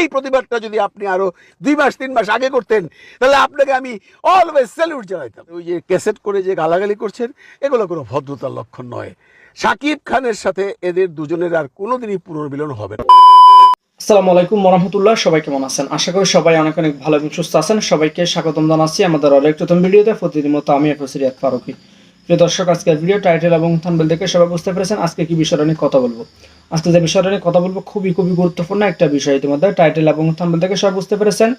এই প্রতিবাদটা যদি আপনি আরও দুই মাস, তিন মাস আগে করতেন, তাহলে আপনাকে আমি অলওয়েজ স্যালুট জানাইতাম। ওই যে ক্যাসেট করে যে গালাগালি করছেন, এগুলো কোনো ভদ্রতার লক্ষণ নয়। শাকিব খানের সাথে এদের দুজনের আর কোনোদিনই পুনর্মিলন হবে না। আসসালামু আলাইকুম রহমতুল্লাহ সবাই কেমন আছেন? আশা করি সবাই অনেক অনেক ভালো এবং সুস্থ আছেন। সবাইকে স্বাগতম জানাচ্ছি আমাদের আরেক নতুন ভিডিওতে। প্রতিদিন মতো আমি এফএসিরিয়াত ফারুকি। প্রিয় দর্শক, আজকের ভিডিও টাইটেল এবং থাম্বেল দেখে সবাই বুঝতে পেরেছেন? আজকে কি বিষয়টা নিয়ে কথা বলব? আজকে যে বিষয়টা নিয়ে কথা বলব খুবই খুবই গুরুত্বপূর্ণ একটা বিষয় ইতিমধ্যে টাইটেল এবং থাম্বেল দেখে সবাই বুঝতে পেরেছেন?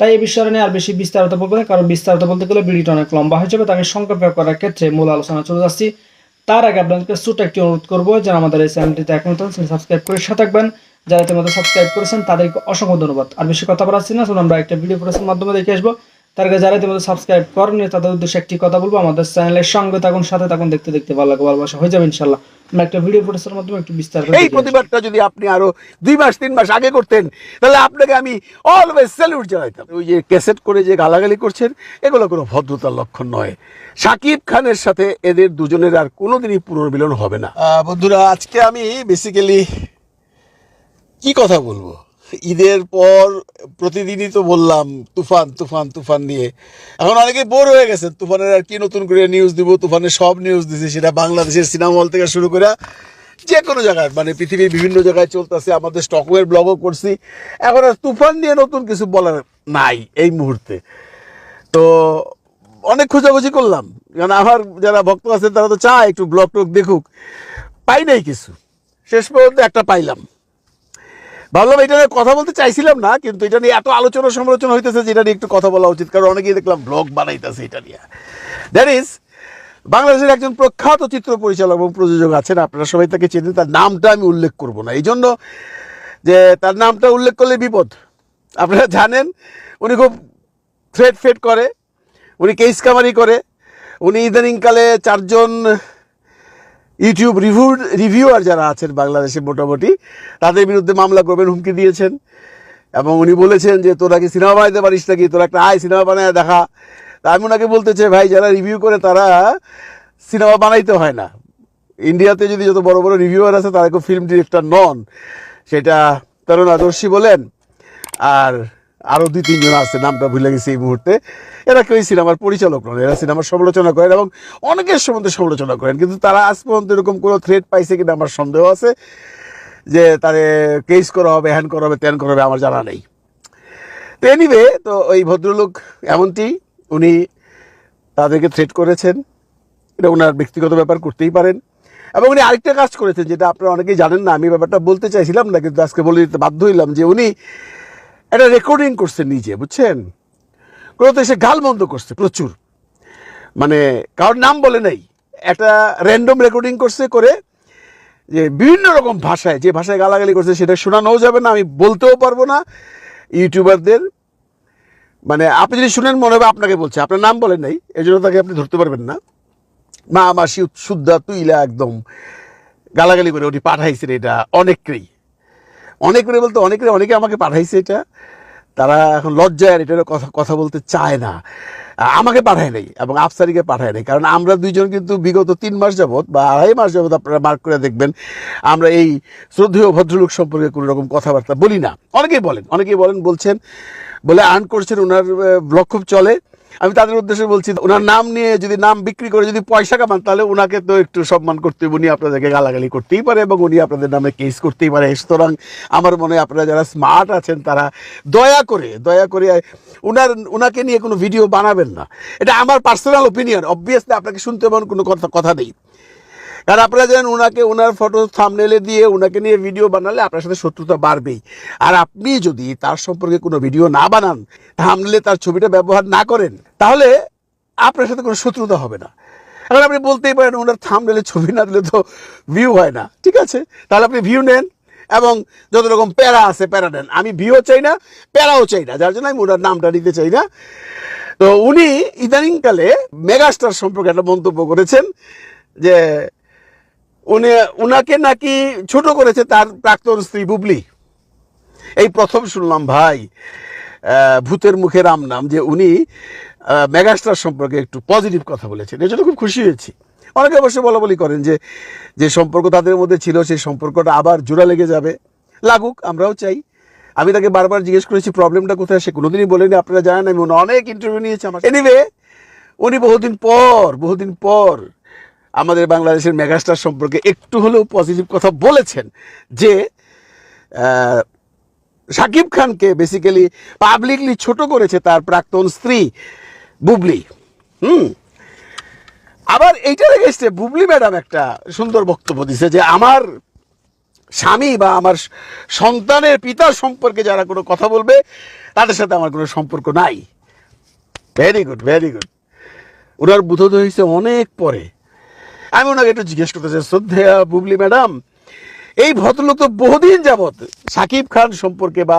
তাই এই বিষয়টা নিয়ে আর বেশি বিস্তারিত বলব না, কারণ বিস্তারিত বলতে গেলে ভিডিওটা অনেক লম্বা হয়ে যাবে তো আমি সংক্ষেপে করার ক্ষেত্রে মূল আলোচনা চলে যাচ্ছি। তার আগে আপনাদেরকে ছোট একটি অনুরোধ করব, যারা আমাদের এই চ্যানেলটিতে এখন সাবস্ক্রাইব করে সাথে থাকবেন। যারা ইতিমধ্যে সাবস্ক্রাইব করেছেন, তাদেরকে অসংখ্য ধন্যবাদ। আর বেশি কথা বলাচ্ছি না শুনুন আমরা একটা ভিডিও প্রসেসের মাধ্যমে দেখে আসব। তার আগে যারা ইতিমধ্যে সাবস্ক্রাইব করেনি তাদের উদ্দেশ্যে একটি কথা বলব আমাদের চ্যানেলের সঙ্গে থাকুন সাথে থাকুন দেখতে দেখতে ভালো লাগে ভালোবাসা হয়ে যাবে ইনশাল্লাহ। একটা ভিডিও মাধ্যমে একটু বিস্তারিত এই প্রতিবাদটা যদি আপনি আরও দুই মাস তিন মাস আগে করতেন তাহলে আপনাকে আমি অলওয়েজ স্যালুট জানাইতাম। ওই যে ক্যাসেট করে যে গালাগালি করছেন এগুলো কোনো ভদ্রতার লক্ষণ নয়। শাকিব খানের সাথে এদের দুজনের আর কোনোদিনই পুনর্মিলন হবে না। আহ, বন্ধুরা আজকে আমি বেসিক্যালি কি কথা বলব? ঈদের পর প্রতিদিনই তো বললাম, তুফান তুফান তুফান নিয়ে। এখন অনেকে বোর হয়ে গেছেন, তুফানের আর কি নতুন করে নিউজ দিব, তুফানের সব নিউজ দিছে, সেটা বাংলাদেশের সিনেমা হল থেকে শুরু করে যে কোনো জায়গায় মানে পৃথিবীর বিভিন্ন জায়গায় চলতেছে, আমাদের স্টকওয়ের ব্লগও করছি। এখন আর তুফান নিয়ে নতুন কিছু বলার নাই এই মুহূর্তে। তো অনেক খোঁজাখুঁজি করলাম, কারণ আমার যারা ভক্ত আছে তারা তো চায় একটু ব্লগ টক দেখুক। পাই নাই কিছু। শেষ পর্যন্ত একটা পাইলাম। ভাবলাম এটা নিয়ে কথা বলতে চাইছিলাম না, কিন্তু এটা নিয়ে এত আলোচনা সমালোচনা হইতেছে যে এটা নিয়ে একটু কথা বলা উচিত, কারণ অনেকেই দেখলাম ব্লগ বানাইতেছে এটা নিয়ে। দ্যাট ইজ বাংলাদেশের একজন প্রখ্যাত চিত্র পরিচালক এবং প্রযোজক আছেন, আপনারা সবাই তাকে চেনেন, তার নামটা আমি উল্লেখ করব না। এই জন্য যে তার নামটা উল্লেখ করলে বিপদ। আপনারা জানেন, উনি খুব থ্রেড ফেড করে, উনি কেস কামারি করে, উনি ইদানিংকালে চারজন ইউটিউব রিভিউ, রিভিউয়ার যারা আছেন বাংলাদেশে মোটামুটি, তাদের বিরুদ্ধে মামলা করবেন, হুমকি দিয়েছেন। এবং উনি বলেছেন যে, তোরা কি সিনেমা বানাইতে পারিস নাকি? তোরা একটা আয় সিনেমা বানায় দেখা। তা আমি ওনাকে বলতে চাই, ভাই, যারা রিভিউ করে, তারা সিনেমা বানাইতে হয় না। ইন্ডিয়াতে যদি যত বড় বড় রিভিউয়ার আছে, তারা কেউ ফিল্ম ডিরেক্টর নন। সেটা তরুণ আদর্শী বলেন। আর আরও দুই, তিনজন আছে, নামটা ভুলে গেছি এই মুহূর্তে। এরা কেউ সিনেমার পরিচালক নন, এরা সিনেমার সমালোচনা করেন এবং অনেকের সম্বন্ধে সমালোচনা করেন। কিন্তু তারা আজ পর্যন্ত এরকম কোনো থ্রেট পাইছে কিনা আমার সন্দেহ আছে, যে তারে কেস করা হবে হ্যান করা হবে ত্যান করা হবে, আমার জানা নেই। তো এনিওয়ে তো ওই ভদ্রলোক এমনটি, উনি তাদেরকে থ্রেট করেছেন। এটা ওনার ব্যক্তিগত ব্যাপার, করতেই পারেন। এবং উনি আরেকটা কাজ করেছেন, যেটা আপনারা অনেকেই জানেন না, আমি ব্যাপারটা বলতে চাইছিলাম না, কিন্তু আজকে বলে দিতে বাধ্য হইলাম যে উনি একটা রেকর্ডিং করছে নিজে, বুঝছেন? কোনোতে সে গাল বন্ধ করছে প্রচুর। মানে কারোর নাম বলে নাই। একটা র্যান্ডম রেকর্ডিং করছে করে যে বিভিন্ন রকম ভাষায়, যে ভাষায় গালাগালি করছে, সেটা শোনানোও যাবে না, আমি বলতেও পারব না। ইউটিউবারদের মানে আপনি যদি শুনেন, মনে হবে আপনাকে বলছে। আপনার নাম বলেন নাই এই জন্য তাকে আপনি ধরতে পারবেন না। মা, মাসি শুদ্ধা তুইলা একদম। গালাগালি করে উনি পাঠাইছেন এটা অনেককেই। অনেক করে বলতে, অনেকে অনেকে আমাকে পাঠাইছে এটা। তারা এখন লজ্জায় এটার কথা কথা বলতে চায় না। আমাকে পাঠায় নাই এবং আফসারিকে পাঠায় নাই। কারণ আমরা দুইজন কিন্তু বিগত তিন মাস যাবৎ বা আড়াই মাস যাবৎ আপনারা মার্ক করে দেখবেন, আমরা এই শ্রদ্ধেয় ভদ্রলোক সম্পর্কে কোনো রকম কথাবার্তা বলি না। অনেকেই বলেন অনেকেই বলেন, বলছেন, বলে আর্ন করছেন, ওনার ব্লগ খুব চলে। আমি তাদের উদ্দেশ্যে বলছি, ওনার নাম নিয়ে যদি নাম বিক্রি করে যদি পয়সা কামান, তাহলে ওনাকে তো একটু সম্মান করতে উনি আপনাদেরকে গালাগালি করতেই পারে এবং উনি আপনাদের নামে কেস করতেই পারে। সুতরাং আমার মনে হয় আপনারা যারা স্মার্ট আছেন, তারা দয়া করে দয়া করে ওনার ওনাকে নিয়ে কোনো ভিডিও বানাবেন না। এটা আমার পার্সোনাল ওপিনিয়ন অবভিয়াসলি আপনাকে শুনতে এমন কোনো কথা কথা নেই। কারণ আপনারা জানেন ওনাকে ওনার ফটো থামনেলে দিয়ে ওনাকে নিয়ে ভিডিও বানালে আপনার সাথে শত্রুতা বাড়বেই। আর আপনি যদি তার সম্পর্কে কোনো ভিডিও না বানান থামনেলে তার ছবিটা ব্যবহার না করেন, তাহলে আপনার সাথে কোনো শত্রুতা হবে না। এখন আপনি বলতেই পারেন ওনার থামনেলে ছবি না দিলে তো ভিউ হয় না, ঠিক আছে? তাহলে আপনি ভিউ নেন এবং যত রকম প্যারা আছে প্যারা নেন। আমি ভিউও চাই না, প্যারাও চাই না, যার জন্য আমি ওনার নামটা নিতে চাই না। তো উনি ইদানিংকালে মেগাস্টার সম্পর্কে একটা মন্তব্য করেছেন যে উনি, উনাকে নাকি ছোট করেছে তার প্রাক্তন স্ত্রী বুবলি। এই প্রথম শুনলাম, ভাই ভূতের মুখে রাম নাম যে উনি মেগাস্টার সম্পর্কে একটু পজিটিভ কথা বলেছেন। এই জন্য খুব খুশি হয়েছি। অনেকে অবশ্য বলা বলি করেন যে যে সম্পর্ক তাদের মধ্যে ছিল, সেই সম্পর্কটা আবার জোড়া লেগে যাবে। লাগুক, আমরাও চাই। আমি তাকে বারবার জিজ্ঞেস করেছি প্রবলেমটা কোথায়? সে কোনোদিনই বলেনি, আপনারা জানেন, আমি উনি অনেক ইন্টারভিউ নিয়েছি আমার এনিওয়ে উনি বহুদিন পর বহুদিন পর আমাদের বাংলাদেশের মেগাস্টার সম্পর্কে একটু হলেও পজিটিভ কথা বলেছেন যে শাকিব খানকে বেসিক্যালি পাবলিকলি ছোট করেছে তার প্রাক্তন স্ত্রী, বুবলি। হুম? আবার এইটার এগেস্টে বুবলি ম্যাডাম একটা সুন্দর বক্তব্য দিছে যে, আমার স্বামী বা আমার সন্তানের পিতা সম্পর্কে যারা কোনো কথা বলবে, তাদের সাথে আমার কোনো সম্পর্ক নাই। ভেরি গুড ভেরি গুড ওনার বোধোদয় হয়েছে অনেক পরে। আমি ওনাকে একটু জিজ্ঞেস করতে চাই, শ্রদ্ধেয়া বুবলি ম্যাডাম, এই ভদ্রলোক তো বহুদিন যাবৎ সাকিব খান সম্পর্কে বা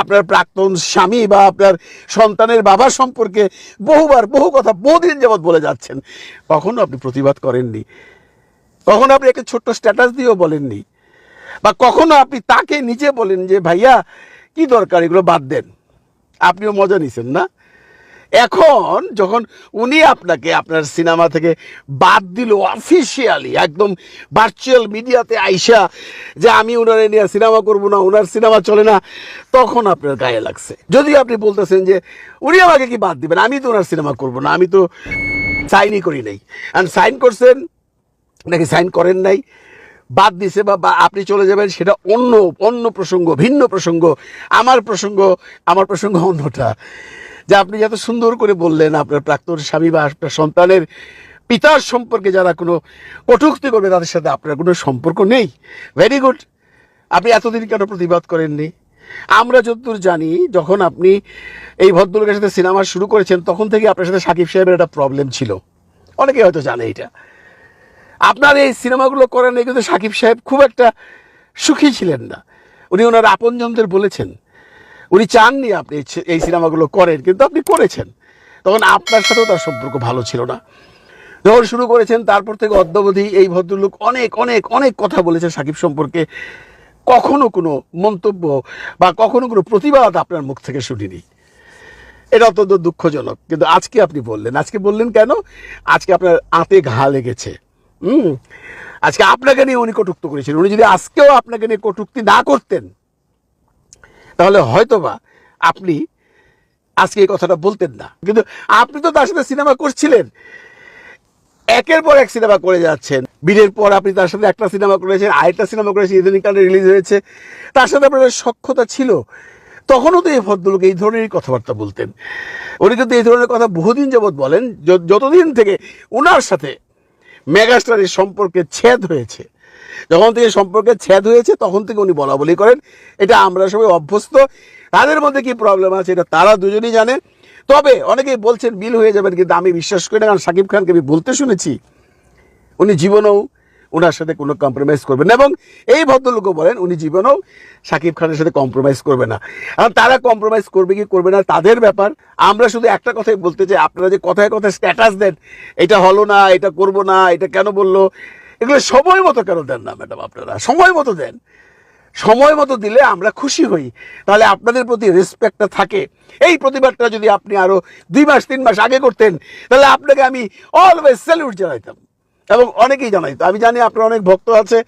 আপনার প্রাক্তন স্বামী বা আপনার সন্তানের বাবা সম্পর্কে বহুবার বহু কথা বহুদিন যাবৎ বলে যাচ্ছেন, কখনো আপনি প্রতিবাদ করেননি, কখনো আপনি একটা ছোট্ট স্ট্যাটাস দিয়েও বলেননি, বা কখনো আপনি তাকে নিজে বলেন যে, ভাইয়া, কি দরকার? এগুলো বাদ দেন। আপনিও মজা নিছেন না? এখন যখন উনি আপনাকে আপনার সিনেমা থেকে বাদ দিল অফিসিয়ালি একদম ভার্চুয়াল মিডিয়াতে আইসা যে আমি ওনারে নিয়ে সিনেমা করব না ওনার সিনেমা চলে না, তখন আপনার গায়ে লাগছে। যদি আপনি বলতেছেন যে উনি আমাকে কি বাদ দিবেন, আমি তো ওনার সিনেমা করব না, আমি তো সাইনই করি নাই। অ্যান্ড সাইন করছেন, নাকি সাইন করেন নাই, বাদ দিছে বা আপনি চলে যাবেন, সেটা অন্য অন্য প্রসঙ্গ, ভিন্ন প্রসঙ্গ, আমার প্রসঙ্গ আমার প্রসঙ্গ অন্যটা। যে আপনি যত সুন্দর করে বললেন, আপনার প্রাক্তন স্বামী বা আপনার সন্তানের পিতার সম্পর্কে যারা কোনো কটূক্তি করবে, তাদের সাথে আপনার কোনো সম্পর্ক নেই। ভেরি গুড আপনি এতদিন কেন প্রতিবাদ করেননি? আমরা যতদূর জানি, যখন আপনি এই ভদ্রলোকের সাথে সিনেমা শুরু করেছেন, তখন থেকে আপনার সাথে সাকিব সাহেবের একটা প্রবলেম ছিল। অনেকে হয়তো জানে এটা। আপনার এই সিনেমাগুলো করেন কিন্তু সাকিব সাহেব খুব একটা সুখী ছিলেন না। উনি ওনার আপনজনদের বলেছেন উনি চাননি আপনি এই সিনেমাগুলো করেন, কিন্তু আপনি করেছেন। তখন আপনার সাথেও তার সম্পর্ক ভালো ছিল না। যখন শুরু করেছেন, তারপর থেকে অদ্যাবধি এই ভদ্রলোক অনেক অনেক অনেক কথা বলেছেন সাকিব সম্পর্কে। কখনো কোনো মন্তব্য বা কখনো কোনো প্রতিবাদ আপনার মুখ থেকে শুনিনি। এটা অত্যন্ত দুঃখজনক। কিন্তু আজকে আপনি বললেন, আজকে বললেন কেন? আজকে আপনার আতে ঘা লেগেছে। হুম? আজকে আপনাকে নিয়ে উনি কটুক্ত করেছেন উনি যদি আজকেও আপনাকে নিয়ে কটুক্তি না করতেন তাহলে হয়তোবা আপনি আজকে এই কথাটা বলতেন না। কিন্তু আপনি তো তার সাথে সিনেমা করছিলেন। একের পর এক সিনেমা করে যাচ্ছেন। বীরের পর আপনি তার সাথে একটা সিনেমা করেছেন, আরেকটা সিনেমা করেছেন, ইদানিং কালে রিলিজ হয়েছে। তার সাথে আপনার সক্ষতা ছিল। তখনও তো এই ভদ্রলোক এই ধরনেরই কথাবার্তা বলতেন। উনি কিন্তু এই ধরনের কথা বহুদিন যাবৎ বলেন যতদিন থেকে ওনার সাথে মেগাস্টারের সম্পর্কে ছেদ হয়েছে। যখন থেকে সম্পর্কে ছেদ হয়েছে, তখন থেকে উনি বলা বলি করেন। এটা আমরা সবাই অভ্যস্ত। তাদের মধ্যে কি প্রবলেম আছে, এটা তারা দুজনই জানে। তবে অনেকেই বলছেন বিল হয়ে যাবেন, কিন্তু আমি বিশ্বাস করি না, কারণ সাকিব খানকে আমি বলতে শুনেছি। উনি জীবনেও ওনার সাথে কোনো কম্প্রোমাইজ করবেন না, এবং এই ভদ্রলোকও বলেন, উনি জীবনেও সাকিব খানের সাথে কম্প্রোমাইজ করবে না। কারণ তারা কম্প্রোমাইজ করবে কি করবে না, তাদের ব্যাপার। আমরা শুধু একটা কথাই বলতে চাই, আপনারা যে কথায় কথায় স্ট্যাটাস দেন, এটা হলো না, এটা করব না, এটা কেন বলল এগুলো সময় মতো কেন দেন না ম্যাডাম আপনারা? সময় মতো দেন। সময় মতো দিলে আমরা খুশি হই। তাহলে আপনাদের প্রতি রেসপেক্টটা থাকে। এই প্রতিবাদটা যদি আপনি আরও দুই মাস, তিন মাস আগে করতেন, তাহলে আপনাকে আমি অলওয়েজ স্যালিউট জানাইতাম। এবং অনেকেই জানাইতো। আমি জানি আপনার অনেক ভক্ত আছে,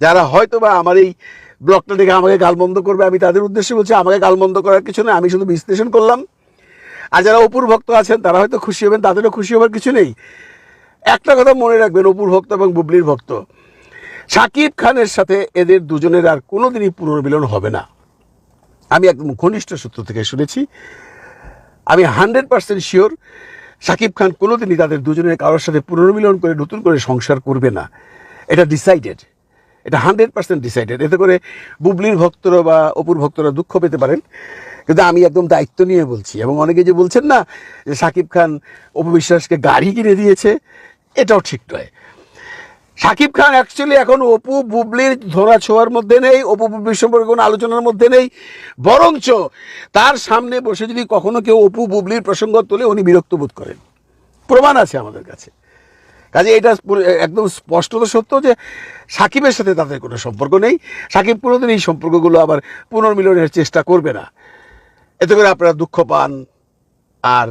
যারা হয়তো বা আমার এই ব্লগটা দেখে আমাকে গালমন্দ করবে। আমি তাদের উদ্দেশ্যে বলছি, আমাকে গালমন্দ করার কিছু নয় আমি শুধু বিশ্লেষণ করলাম। আর যারা অপুর ভক্ত আছেন, তারা হয়তো খুশি হবেন, তাদেরও খুশি হবার কিছু নেই। একটা কথা মনে রাখবেন, অপুর ভক্ত এবং বুবলির ভক্ত। সাকিব খানের সাথে এদের দুজনের আর কোনোদিনই পুনর্মিলন হবে না। আমি একদম ঘনিষ্ঠ সূত্র থেকে শুনেছি। আমি hundred percent sure Sakib Khan কোনোদিনই তাদের দুজনের কারোর সাথে পুনর্মিলন করে, নতুন করে সংসার করবে না। এটা ডিসাইডেড এটা হান্ড্রেড পার্সেন্ট ডিসাইডেড এতে করে বুবলির ভক্তরা বা অপুর ভক্তরা দুঃখ পেতে পারেন। কিন্তু আমি একদম দায়িত্ব নিয়ে বলছি এবং অনেকে যে বলছেন না যে সাকিব খান অপু বিশ্বাসকে গাড়ি কিনে দিয়েছে এটাও ঠিক নয়। সাকিব খান অ্যাকচুয়ালি এখন অপু, বুবলির ধরা ছোঁয়ার মধ্যে নেই, অপু বুবলির সম্পর্কে কোনো আলোচনার মধ্যে নেই। বরঞ্চ তার সামনে বসে যদি কখনো কেউ অপু, বুবলির প্রসঙ্গ তোলে, উনি বিরক্ত বোধ করেন। প্রমাণ আছে আমাদের কাছে। কাজে এটা একদম স্পষ্টত সত্য যে সাকিবের সাথে তাদের কোনো সম্পর্ক নেই। সাকিব কোনোদিন এই সম্পর্কগুলো আবার পুনর্মিলনের চেষ্টা করবে না। এতে করে আপনারা দুঃখ পান আর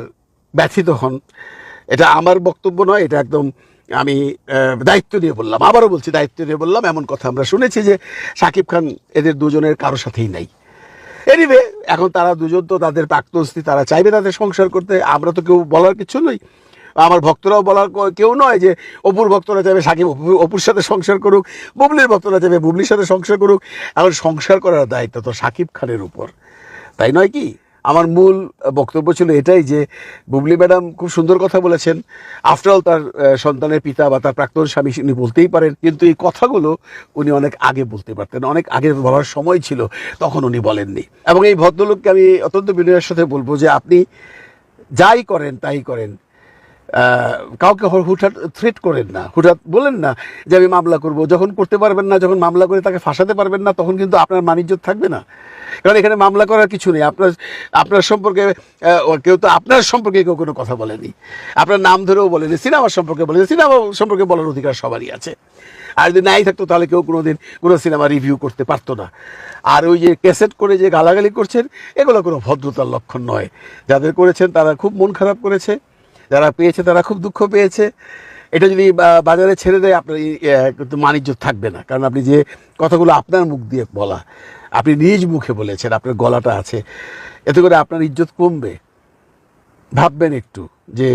ব্যথিত হন। এটা আমার বক্তব্য নয়, এটা একদম আমি দায়িত্ব দিয়ে বললাম। আবারও বলছি, দায়িত্ব দিয়ে বললাম। এমন কথা আমরা শুনেছি যে সাকিব খান এদের দুজনের কারও সাথেই নাই। এনিওয়ে এখন তারা দুজন তো তাদের প্রাক্তন স্ত্রী, তারা চাইবে তাদের সংসার করতে। আমরা তো কেউ বলার কিছু নই। আমার ভক্তরাও বলার কেউ নয় যে অপুর ভক্তরা চাইবে সাকিব, অপু- অপুর সাথে সংসার করুক, বুবলির ভক্তরা চাইবে বুবলির সাথে সংসার করুক। এখন সংসার করার দায়িত্ব তো সাকিব খানের উপর। তাই নয় কি? আমার মূল বক্তব্য ছিল এটাই যে বুবলি ম্যাডাম খুব সুন্দর কথা বলেছেন। আফটারঅল তার সন্তানের পিতা বা তার প্রাক্তন স্বামী উনি বলতেই পারেন, কিন্তু এই কথাগুলো উনি অনেক আগে বলতে পারতেন, অনেক আগে বলার সময় ছিল, তখন উনি বলেননি। এবং এই ভদ্রলোককে আমি অত্যন্ত বিনয়ের সাথে বলব যে আপনি যাই করেন, তাই করেন। কাউকে হুটহাট থ্রেট করেন না, হুটহাট বলেন না যে আমি মামলা করব। যখন করতে পারবেন না, যখন মামলা করে তাকে ফাঁসাতে পারবেন না, তখন কিন্তু আপনার মানিজ্য থাকবে না। কারণ এখানে মামলা করার কিছু নেই। আপনার আপনার সম্পর্কে কেউ তো আপনার সম্পর্কে কেউ কোনো কথা বলেনি। আপনার নাম ধরেও বলেনি সিনেমার সম্পর্কে বলেনি, সিনেমা সম্পর্কে বলার অধিকার সবারই আছে। আর যদি নাই থাকতো তাহলে কেউ কোনোদিন কোনো সিনেমা রিভিউ করতে পারতো না। আর ওই যে ক্যাসেট করে যে গালাগালি করছেন, এগুলো কোনো ভদ্রতার লক্ষণ নয়। যাদের করেছেন তারা খুব মন খারাপ করেছে, যারা পেয়েছে তারা খুব দুঃখ পেয়েছে। এটা যদি বাজারে ছেড়ে দেয়, আপনার কিন্তু মানিজ্য থাকবে না। কারণ আপনি যে কথাগুলো আপনার মুখ দিয়ে বলা আপনি নিজ মুখে বলেছেন, আপনার গলাটা আছে। এতে করে আপনার ইজ্জত কমবে। ভাববেন একটু যে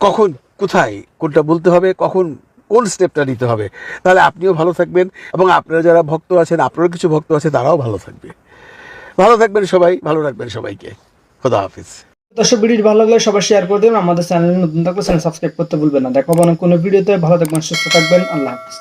কখন, কোথায়, কোনটা বলতে হবে, কখন, কোন স্টেপটা নিতে হবে। তাহলে আপনিও ভালো থাকবেন এবং আপনারা যারা ভক্ত আছেন আপনারও কিছু ভক্ত আছে তারাও ভালো থাকবে। ভালো থাকবেন সবাই, ভালো রাখবেন সবাইকে। খোদা হাফিজ। দর্শক, ভিডিওটি ভালো লাগলে সবাই শেয়ার করে দেবেন। আমাদের চ্যানেল নতুন থাকলে চ্যানেল সাবস্ক্রাইব করতে ভুলবেন না। দেখাবো অনেক কোনো ভিডিওতে। ভালো থাকবেন, সুস্থ থাকবেন। আল্লাহ হাফিজ।